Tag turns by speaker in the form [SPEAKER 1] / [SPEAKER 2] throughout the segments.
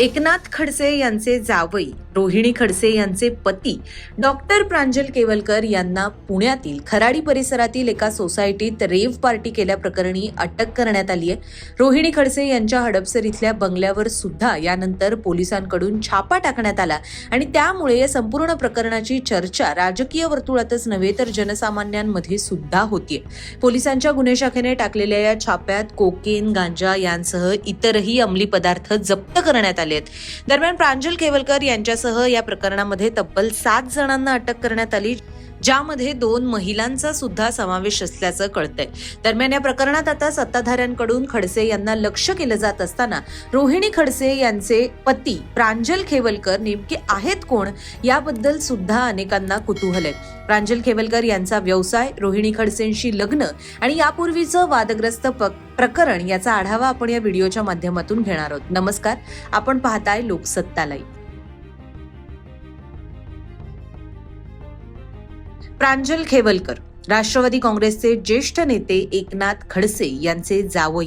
[SPEAKER 1] एकनाथ खडसे यांचे जावई रोहिणी खडसे यांचे पती डॉक्टर प्रांजल केवलकर यांना पुण्यातील खराडी परिसरातील एका सोसायटीत रेव पार्टी केल्याप्रकरणी अटक करण्यात आली आहे रोहिणी खडसे यांच्या हडपसर इथल्या बंगल्यावर सुद्धा यानंतर पोलिसांकडून छापा टाकण्यात आला आणि त्यामुळे या संपूर्ण प्रकरणाची चर्चा राजकीय वर्तुळातच नव्हे तर जनसामान्यांमध्ये सुद्धा होतीये पोलिसांच्या गुन्हे शाखेने टाकलेल्या या छाप्यात कोकेन गांजा यांसह इतरही अंमली पदार्थ जप्त करण्यात आले आहेत दरम्यान प्रांजल केवलकर यांच्या सह या प्रकरणामध्ये तब्बल सात जणांना अटक करण्यात आली ज्यामध्ये दोन महिलांचा सुद्धा समावेश असल्याचं कळतंय दरम्यान या प्रकरणात आता सत्ताधाऱ्यांकडून खडसे यांना लक्ष केलं जात असताना रोहिणी खडसे यांचे पती प्रांजल खेवलकर नेमके आहेत कोण याबद्दल सुद्धा अनेकांना कुतूहल आहे प्रांजल खेवलकर यांचा व्यवसाय रोहिणी खडसेंशी लग्न आणि यापूर्वीचं वादग्रस्त प्रकरण याचा आढावा आपण या व्हिडिओच्या माध्यमातून घेणार आहोत नमस्कार आपण पाहताय लोकसत्ता लाईव्ह
[SPEAKER 2] प्रांजल खेवलकर राष्ट्रवादी काँग्रेसचे ज्येष्ठ नेते एकनाथ खडसे यांचे जावई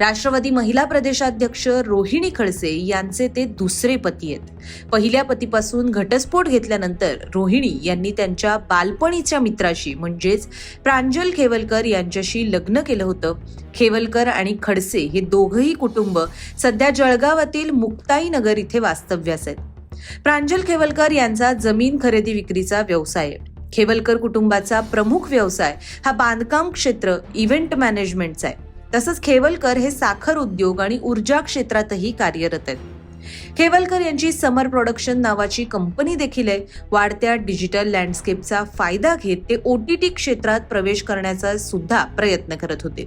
[SPEAKER 2] राष्ट्रवादी महिला प्रदेशाध्यक्ष रोहिणी खडसे यांचे ते दुसरे पती आहेत पहिल्या पतीपासून घटस्फोट घेतल्यानंतर रोहिणी यांनी त्यांच्या बालपणीच्या मित्राशी म्हणजेच प्रांजल खेवलकर यांच्याशी लग्न केलं होतं खेवलकर आणि खडसे हे दोघंही कुटुंब सध्या जळगावातील मुक्ताईनगर इथे वास्तव्यास आहेत प्रांजल खेवलकर यांचा जमीन खरेदी विक्रीचा व्यवसाय आहे खेबलकर कुटुंबाचा प्रमुख व्यवसाय हा बांधकाम क्षेत्र इव्हेंट मॅनेजमेंटचा आहे तसंच खेवलकर हे साखर उद्योग आणि ऊर्जा क्षेत्रातही कार्यरत आहेत खेवलकर यांची समर प्रोडक्शन नावाची कंपनी देखील आहे वाढत्या डिजिटल लँडस्केपचा फायदा घेत ते ओटीटी क्षेत्रात प्रवेश करण्याचा सुद्धा प्रयत्न करत होते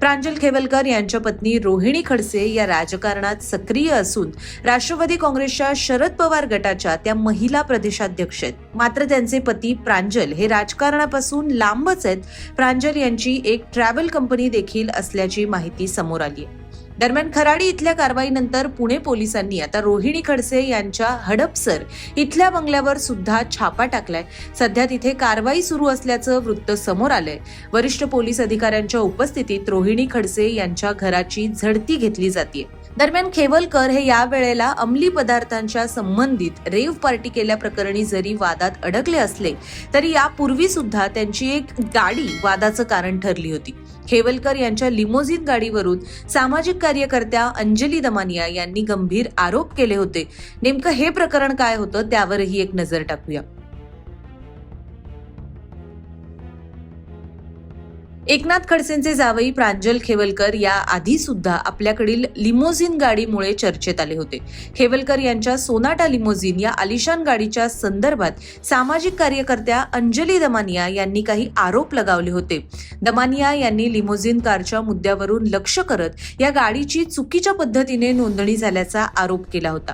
[SPEAKER 2] प्रांजल खेवलकर यांच्या पत्नी रोहिणी खडसे या राजकारणात सक्रिय असून राष्ट्रवादी काँग्रेसच्या शरद पवार गटाच्या त्या महिला प्रदेशाध्यक्ष आहेत मात्र त्यांचे पती प्रांजल हे राजकारणापासून लांबच आहेत प्रांजल यांची एक ट्रॅव्हल कंपनी देखील असल्याची माहिती समोर आली आहे दरम्यान खराडी इथल्या कारवाईनंतर पुणे पोलिसांनी आता रोहिणी खडसे यांच्या हडपसर इथल्या बंगल्यावर सुद्धा छापा टाकलाय सध्या तिथे कारवाई सुरू असल्याचं वृत्त समोर आलंय वरिष्ठ पोलीस अधिकाऱ्यांच्या उपस्थितीत रोहिणी खडसे यांच्या घराची झडती घेतली जाते दरम्यान खेवलकर हे या वेळेला अंमली पदार्थांच्या संबंधित रेव्ह पार्टी केल्या प्रकरणी जरी वादात अडकले असले तरी यापूर्वी सुद्धा त्यांची एक गाडी वादाचं कारण ठरली होती खेवलकर यांच्या लिमोझिन गाडीवरून सामाजिक कार्यकर्त्या अंजली दमानिया यांनी गंभीर आरोप केले होते नेमकं हे प्रकरण काय होतं त्यावरही एक नजर टाकूया एकनाथ खडसेंचे जावई प्रांजल खेवलकर या आधी सुद्धा आपल्याकडील लिमोझिन गाडीमुळे चर्चेत आले होते खेवलकर यांच्या सोनाटा लिमोझिन या आलिशान गाडीच्या संदर्भात सामाजिक कार्यकर्त्या अंजली दमानिया यांनी काही आरोप लगावले होते दमानिया यांनी लिमोझिन कारच्या मुद्द्यावरून लक्ष करत या गाडीची चुकीच्या पद्धतीने नोंदणी झाल्याचा आरोप केला होता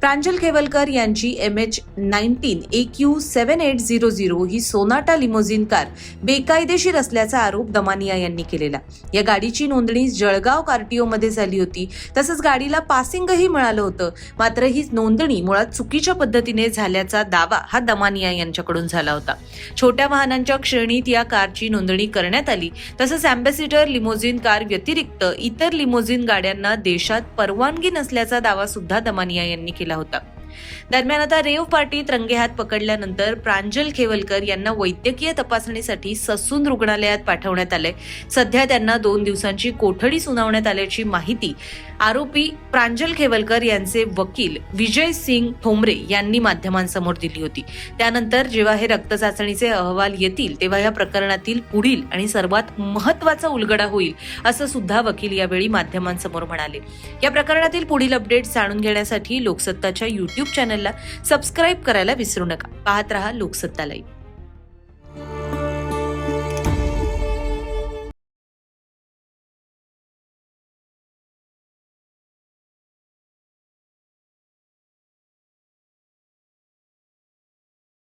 [SPEAKER 2] प्रांजल खेवलकर यांची M H nineteen A Q seven eight zero zero ही सोनाटा लिमोझिन कार बेकायदेशीर असल्याचा आरोप दमानिया यांनी केलेला या गाडीची नोंदणी जळगाव मध्ये झाली होती तसंच गाडीला पासिंगही मिळालं होतं मात्र ही नोंदणी मुळात चुकीच्या पद्धतीने झाल्याचा दावा हा दमानिया यांच्याकडून झाला होता छोट्या वाहनांच्या श्रेणीत या कारची नोंदणी करण्यात आली तसंच अँबॅसिडर लिमोझिन कार व्यतिरिक्त इतर लिमोझिन गाड्यांना देशात परवानगी नसल्याचा दावा सुद्धा दमानिया यांनी केला होता दरम्यान आता रेव रंगे हात पकडल्यानंतर प्रांजल खेवलकर यांना वैद्यकीय तपासणीसाठी ससून रुग्णालयात पाठवण्यात आलंय सध्या त्यांना दोन दिवसांची कोठडी सुनावण्यात आल्याची माहिती आरोपी प्रांजल खेवलकर यांचे वकील विजय सिंग ठोंबरे यांनी माध्यमांसमोर दिली होती त्यानंतर जेव्हा हे रक्त चाचणीचे अहवाल येतील तेव्हा या प्रकरणातील पुढील आणि सर्वात महत्वाचा उलगडा होईल असं सुद्धा वकील यावेळी माध्यमांसमोर म्हणाले या प्रकरणातील पुढील अपडेट जाणून घेण्यासाठी लोकसत्ताच्या युट्यूब यूट्यूब चॅनलला सबस्क्राईब करायला विसरू नका पाहत रहा लोकसत्ता लाईव्ह